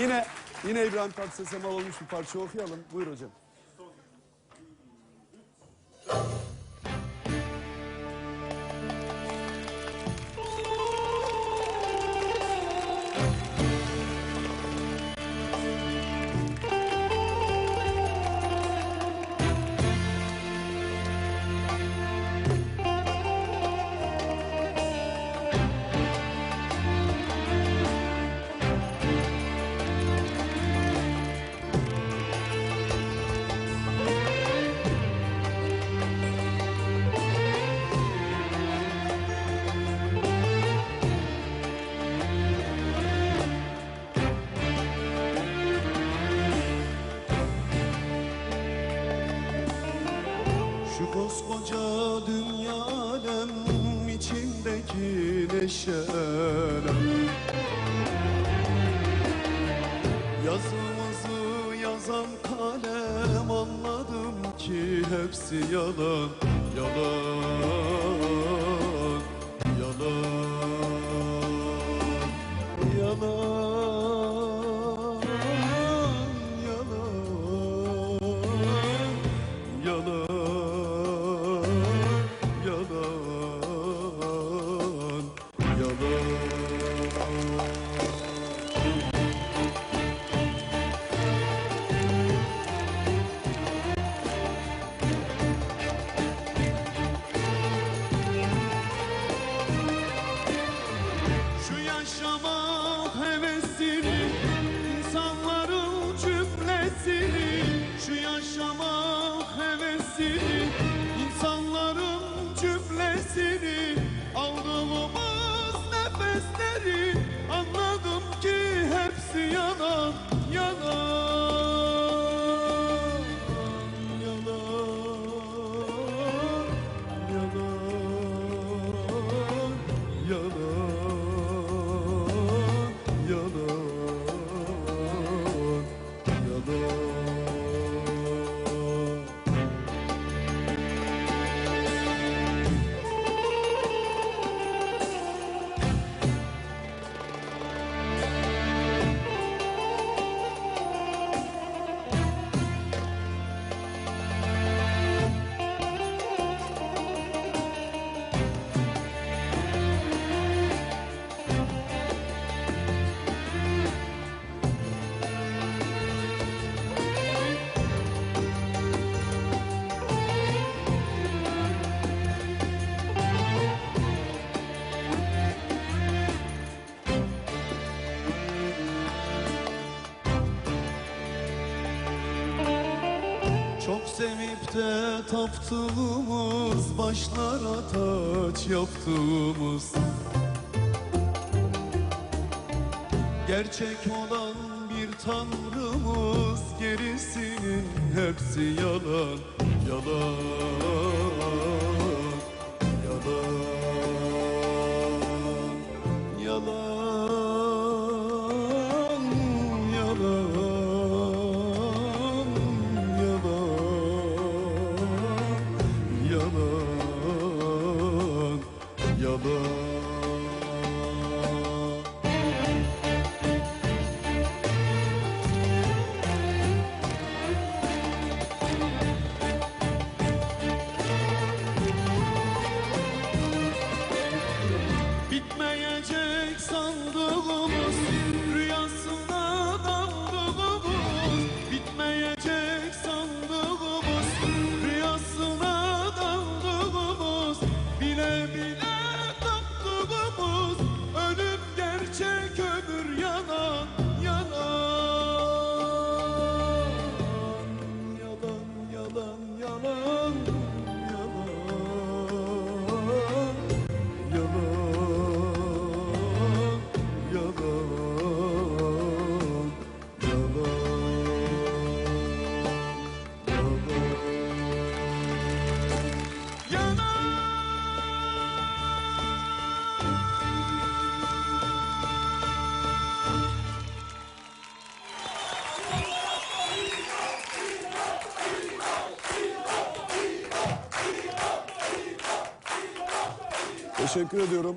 Yine yine İbrahim Tatlıses'e mal olmuş bir parça okuyalım. Buyur hocam. Koskoca dünya alem içindeki neşelem Yazımızı yazan kalem anladım ki hepsi yalan Yalan, yalan, yalan, season. De taptığımız Başlara taç yaptığımız. Gerçek olan bir tanrımız Gerisinin hepsi Yalan Yalan Teşekkür ediyorum.